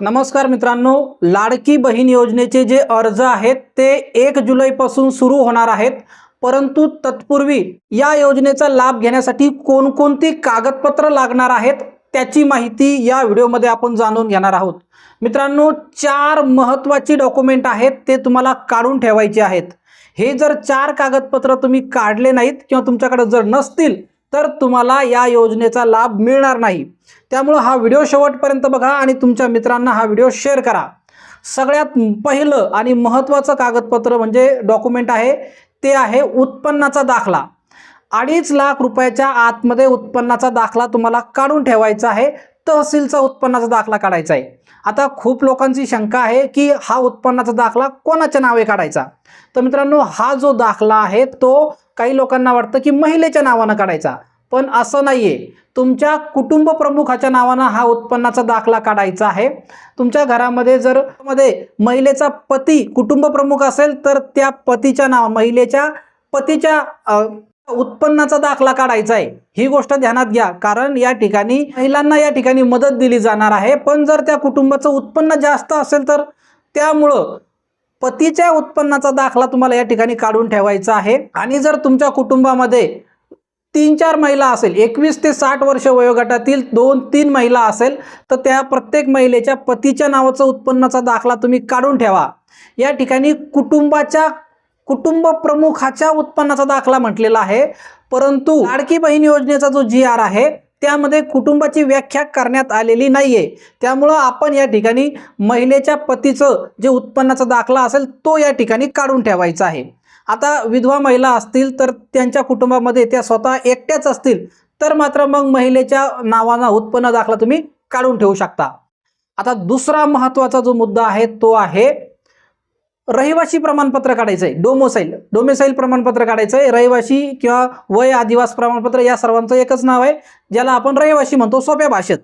नमस्कार मित्रांनो लाडकी बहीण योजनेचे जे अर्ज आहेत ते एक जुलैपासून सुरू होणार आहेत. परंतु तत्पूर्वी या योजनेचा लाभ घेण्यासाठी कोणकोणती कागदपत्र लागणार आहेत त्याची माहिती या व्हिडिओमध्ये आपण जाणून घेणार आहोत. मित्रांनो चार महत्त्वाची डॉक्युमेंट आहेत ते तुम्हाला काढून ठेवायचे आहेत. हे जर चार कागदपत्र तुम्ही काढले नाहीत किंवा तुमच्याकडे जर नसतील तर तुम्हाला या योजनेचा लाभ मिळणार नाही. त्यामुळं हा व्हिडिओ शेवटपर्यंत बघा आणि तुमच्या मित्रांना हा व्हिडिओ शेअर करा. सगळ्यात पहिलं आणि महत्त्वाचं कागदपत्र म्हणजे डॉक्युमेंट आहे ते आहे उत्पन्नाचा दाखला. अडीच लाख रुपयाच्या आतमध्ये उत्पन्नाचा दाखला तुम्हाला काढून ठेवायचा आहे तहसीलचा उत्पन्नाचा दाखला काढायचा आहे. आता खूप लोकांची शंका आहे की हा उत्पन्नाचा दाखला कोणाच्या नावे काढायचा? तर मित्रांनो हा जो दाखला आहे तो काही लोकांना वाटतं की महिलेच्या नावानं काढायचा. पण असं नाही आहे तुमच्या कुटुंब प्रमुखाच्या नावानं हा उत्पन्नाचा दाखला काढायचा आहे. तुमच्या घरामध्ये जर मध्ये महिलेचा पती कुटुंब प्रमुख असेल तर त्या पतीच्या नाव महिलेच्या पतीच्या उत्पन्नाचा दाखला काढायचा आहे. ही गोष्ट ध्यानात घ्या. कारण या ठिकाणी महिलांना या ठिकाणी मदत दिली जाणार आहे. पण जर त्या कुटुंबाचं उत्पन्न जास्त असेल तर त्यामुळं पतीच्या उत्पन्नाचा दाखला तुम्हाला या ठिकाणी काढून ठेवायचा आहे. आणि जर तुमच्या कुटुंबामध्ये तीन चार महिला असेल एकवीस ते साठ वर्ष वयोगटातील दोन तीन महिला असेल तर त्या प्रत्येक महिलेच्या पतीच्या नावाचं उत्पन्नाचा दाखला तुम्ही काढून ठेवा. या ठिकाणी कुटुंबाच्या कुटुंब प्रमुखाच्या उत्पन्नाचा दाखला म्हटलेला आहे. परंतु लाडकी बहीण योजनेचा जो जी आर आहे त्यामध्ये कुटुंबाची व्याख्या करण्यात आलेली नाही आहे त्यामुळं आपण या ठिकाणी महिलेच्या पतीचं जे उत्पन्नाचा दाखला असेल तो या ठिकाणी काढून ठेवायचा आहे. आता विधवा महिला असतील तर त्यांच्या कुटुंबामध्ये त्या स्वतः एकट्याच असतील तर मात्र मग महिलेच्या नावानं उत्पन्न दाखला तुम्ही काढून ठेवू शकता. आता दुसरा महत्त्वाचा जो मुद्दा आहे तो आहे रहिवासी प्रमाणपत्र काढायचं आहे डोमोसाईल डोमेसाईल प्रमाणपत्र काढायचं आहे रहिवासी किंवा वय आदिवास प्रमाणपत्र या सर्वांचं एकच नाव आहे ज्याला आपण रहिवासी म्हणतो सोप्या भाषेत.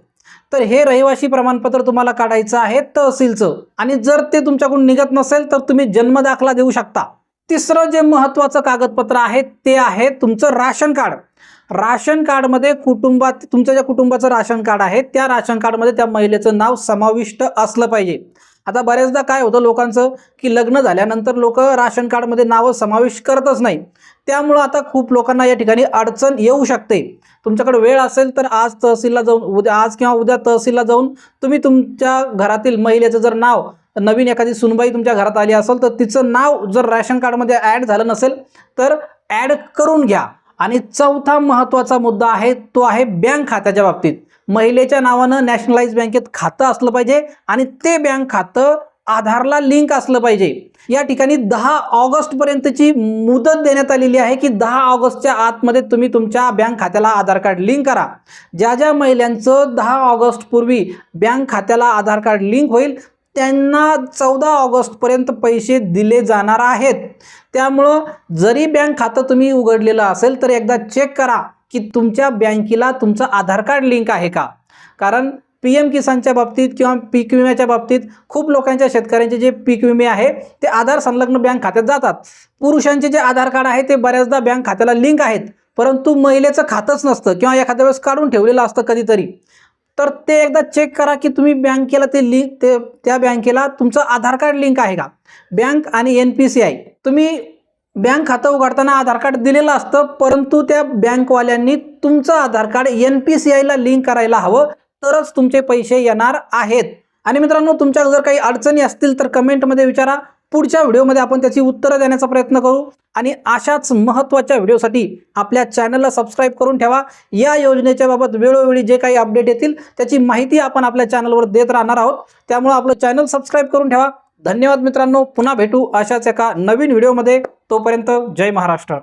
तर हे रहिवासी प्रमाणपत्र तुम्हाला काढायचं आहे तहसीलचं. आणि जर ते तुमच्याकडून निघत नसेल तर तुम्ही जन्मदाखला देऊ शकता. तिसरं जे महत्त्वाचं कागदपत्र आहे ते आहे तुमचं राशन कार्ड. राशन कार्डमध्ये कुटुंबात तुमच्या ज्या कुटुंबाचं राशन कार्ड आहे त्या राशन कार्डमध्ये त्या महिलेचं नाव समाविष्ट असलं पाहिजे. आता बऱ्याचदा काय होतं लोकांचं की लग्न झाल्यानंतर लोक राशन कार्डमध्ये नावं समावेश करतच नाही. त्यामुळं आता खूप लोकांना या ठिकाणी अडचण येऊ शकते. तुमच्याकडे वेळ असेल तर आज तहसीलला जाऊन उद्या आज किंवा उद्या तहसीलला जाऊन तुम्ही तुमच्या घरातील महिलेचं जर नाव नवीन एखादी सुनबाई तुमच्या घरात आली असेल तर तिचं नाव जर राशन कार्डमध्ये ॲड झालं नसेल तर ॲड करून घ्या. आणि चौथा महत्त्वाचा मुद्दा आहे तो आहे बँक खात्याच्या बाबतीत. महिलेच्या नावानं नॅशनलाइज बँकेत खातं असलं पाहिजे आणि ते बँक खातं आधारला लिंक असलं पाहिजे. या ठिकाणी दहा ऑगस्टपर्यंतची मुदत देण्यात आलेली आहे की दहा ऑगस्टच्या आतमध्ये तुम्ही तुमच्या बँक खात्याला आधार कार्ड लिंक करा. ज्या ज्या महिलांचं दहा ऑगस्टपूर्वी बँक खात्याला आधार कार्ड लिंक होईल त्यांना चौदा ऑगस्टपर्यंत पैसे दिले जाणार आहेत. त्यामुळं जरी बँक खातं तुम्ही उघडलेलं असेल तर एकदा चेक करा. की तुमच्या बँकेला तुमचं आधार कार्ड लिंक आहे का? कारण पी एम किसानच्या बाबतीत किंवा पीक विम्याच्या बाबतीत खूप लोकांच्या शेतकऱ्यांचे जे पीक विमे आहे ते आधार संलग्न बँक खात्यात जातात. पुरुषांचे जे आधार कार्ड आहे ते बऱ्याचदा बँक खात्याला लिंक आहेत. परंतु महिलेचं खातंच नसतं किंवा एखाद्या वेळेस काढून ठेवलेलं असतं कधीतरी. तर ते एकदा चेक करा की तुम्ही बँकेला ते लिंक ते त्या बँकेला तुमचं आधार कार्ड लिंक आहे का? बँक आणि एन पी सी आय तुम्ही बँक खातं उघडताना आधार कार्ड दिलेलं असतं परंतु त्या बँकवाल्यांनी तुमचं Aadhaar card N P C आयला लिंक करायला हवं तरच तुमचे पैसे येणार आहेत. आणि मित्रांनो तुमच्या जर काही अडचणी असतील तर कमेंटमध्ये विचारा. पुढच्या व्हिडिओमध्ये आपण त्याची उत्तरं देण्याचा प्रयत्न करू. आणि अशाच महत्त्वाच्या व्हिडिओसाठी आपल्या चॅनलला सबस्क्राईब करून ठेवा. या योजनेच्या बाबत वेळोवेळी जे काही अपडेट येतील त्याची माहिती आपण आपल्या चॅनलवर देत राहणार आहोत. त्यामुळे आपलं चॅनल सबस्क्राईब करून ठेवा. धन्यवाद मित्रांनो. पुन्हा भेटू अशाच एका नवीन व्हिडिओमध्ये. तोपर्यंत जय महाराष्ट्र.